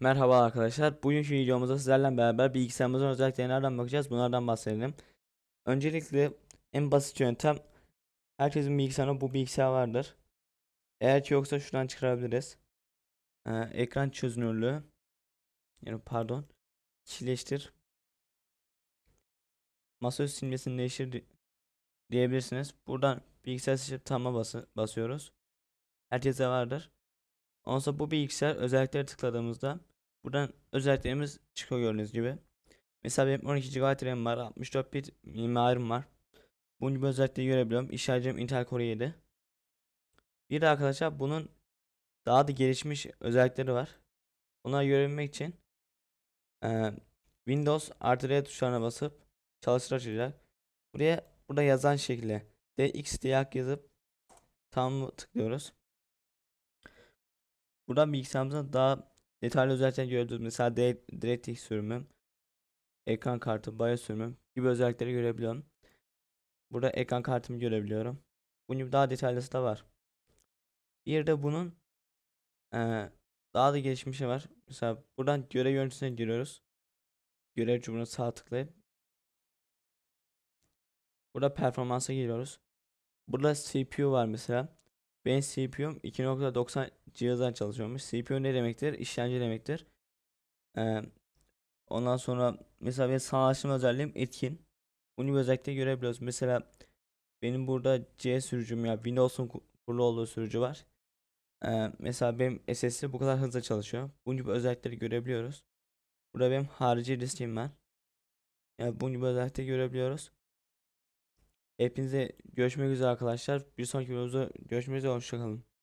Merhaba arkadaşlar. Bugünkü videomuzda sizlerle beraber bilgisayarımızın özelliklerine bakacağız. Bunlardan bahsedelim. Öncelikle en basit yöntem herkesin bilgisayarında bu bilgisayar vardır. Eğer ki yoksa şuradan çıkarabiliriz. Ee, ekran çözünürlüğü yani pardon kişileştir masaüstü simgesini değiştir di- diyebilirsiniz. Buradan bilgisayar seçip tama bası basıyoruz. Herkese vardır. Ondan bu bilgisayar özelliklere tıkladığımızda buradan özelliklerimiz çıkıyor gördüğünüz gibi. Mesela benim 12 GB RAM var, 64 bit mimarim var. Bunun gibi özellikleri görebiliyorum. İşlemcim Intel Core 7. Bir de arkadaşlar bunun daha da gelişmiş özellikleri var. Bunları görebilmek için eee, Windows artı R tuşlarına basıp çalıştır açacak. Buraya burada yazan şekilde DX diye yazıp tam tıklıyoruz. Buradan bilgisayarımızın daha detaylı özelliklerini görebiliriz. Mesela DirectX sürümü, ekran kartı, BIOS sürümü gibi özellikleri görebiliyorum. Burada ekran kartımı görebiliyorum. Bunun daha detaylısı da var. Bir de bunun eee, daha da gelişmişi var. Mesela buradan görev yöneticine giriyoruz. Görev çubuğuna sağ tıklayıp burada performansa giriyoruz. Burada CPU var mesela. Benim CPU'm 2.90 cihazdan çalışıyormuş. CPU ne demektir? İşlemci demektir. Ee, ondan sonra mesela benim sanayileştirme özelliğim etkin. Bunu bir özellikle görebiliyoruz. Mesela benim burada C sürücüm ya Windows'un ku- kurulu olduğu sürücü var. Ee, mesela benim SSD bu kadar hızlı çalışıyor. Bunun gibi özellikleri görebiliyoruz. Burada benim harici diskim var. Yani bunun gibi özellikleri görebiliyoruz. Hepinize görüşmek üzere arkadaşlar. Bir sonraki videomuzda görüşmek üzere. Hoşçakalın.